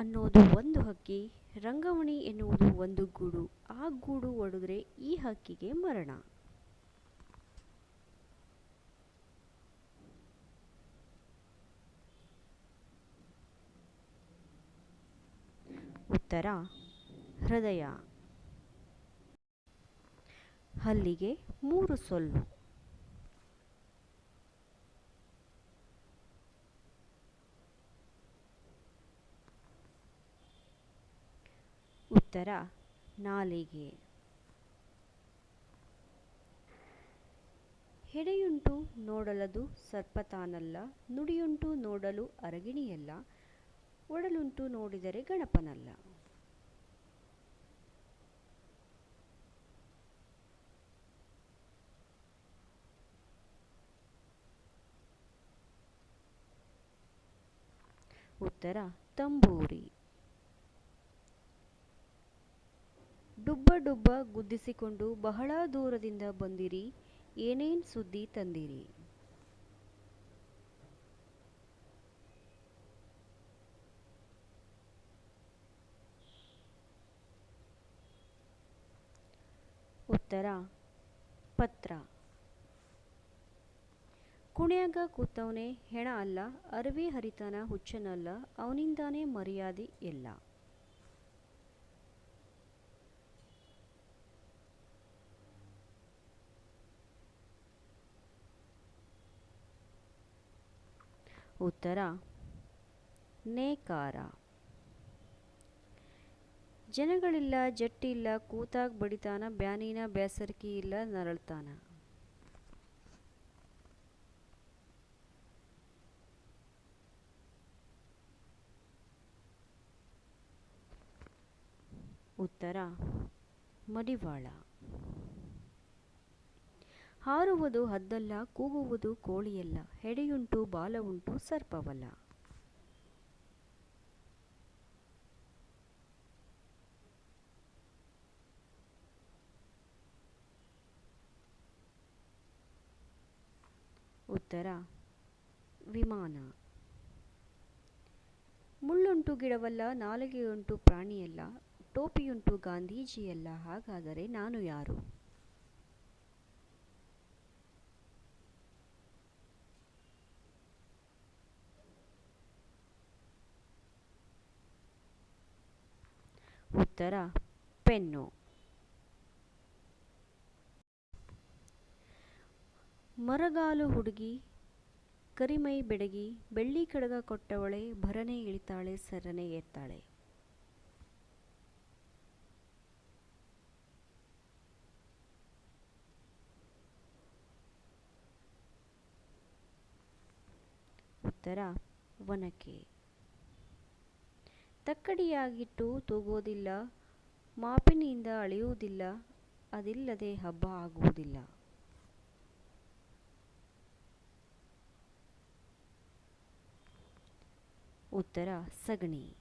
ಅನ್ನೋದು ಒಂದು ಹಕ್ಕಿ ರಂಗವಣಿ ಎನ್ನುವುದು ಒಂದು ಗೂಡು. ಆ ಗೂಡು ಒಡೆದ್ರೆ ಈ ಹಕ್ಕಿಗೆ ಮರಣ. ಉತ್ತರ, ಹೃದಯ. ಹಲ್ಲಿಗೆ ಮೂರು ಸೊಲ್ಲು. ಉತ್ತರ ನಾಲಿಗೆ. ಹೆಡೆಯುಂಟು ನೋಡಲದು ಸರ್ಪತಾನಲ್ಲ ನುಡಿಯುಂಟು ನೋಡಲು ಅರಗಿಣಿಯಲ್ಲ ಒಡಲುಂಟು ನೋಡಿದರೆ ಗಣಪನಲ್ಲ. ಉತ್ತರ ತಂಬೂರಿ. ಡುಬ್ಬ ಡುಬ್ಬ ಗುದ್ದಿಸಿಕೊಂಡು ಬಹಳ ದೂರದಿಂದ ಬಂದಿರಿ, ಏನೇನ್ ಸುದ್ದಿ ತಂದಿರಿ? ಉತ್ತರ, ಪತ್ರ. ಕುಣ್ಯಾಗ ಕೂತವನೇ ಹೆಣ ಅಲ್ಲ, ಅರವಿ ಹರಿತನ ಹುಚ್ಚನಲ್ಲ, ಅವನಿಂದಾನೇ ಮರ್ಯಾದೆ ಎಲ್ಲ ಉತ್ತರ ನೇಕಾರ. ಜನಗಳಿಲ್ಲ ಜಟ್ಟಿಲ್ಲ ಕೂತಾಗ ಬಡಿತಾನ ಬ್ಯಾನಿನ ಬೇಸರ್ಕಿ ಇಲ್ಲ ನರಳ್ತಾನ. ಉತ್ತರ ಮಡಿವಾಳ. ಹಾರುವುದು ಹದ್ದಲ್ಲ, ಕೂಗುವುದು ಕೋಳಿಯಲ್ಲ, ಹೆಡೆಯುಂಟು ಬಾಲವುಂಟು ಸರ್ಪವಲ್ಲ. ಉತ್ತರ, ವಿಮಾನ. ಮುಳ್ಳುಂಟು ಗಿಡವಲ್ಲ, ನಾಲಿಗೆಯುಂಟು ಪ್ರಾಣಿಯಲ್ಲ, ಟೋಪಿಯುಂಟು ಗಾಂಧೀಜಿಯಲ್ಲ, ಹಾಗಾದರೆ ನಾನು ಯಾರು? ಉತ್ತರ, ಪೆನ್ನು. ಮರಗಾಲು ಹುಡುಗಿ, ಕರಿಮೈ ಬೆಡಗಿ, ಬೆಳ್ಳಿ ಕಡಗ ಕೊಟ್ಟವಳೆ ಭರನೆ ಇಳಿತಾಳೆ, ಸರನೆ ಎತ್ತಾಳೆ ಉತ್ತರ, ಒನಕೆ. ತಕ್ಕಡಿಯಾಗಿಟ್ಟು ತೂಗೋದಿಲ್ಲ ಮಾಪಿನಿಂದ ಅಳೆಯುವುದಿಲ್ಲ ಅದಿಲ್ಲದೆ ಹಬ್ಬ ಆಗುವುದಿಲ್ಲ. ಉತ್ತರ ಸಗಣಿ.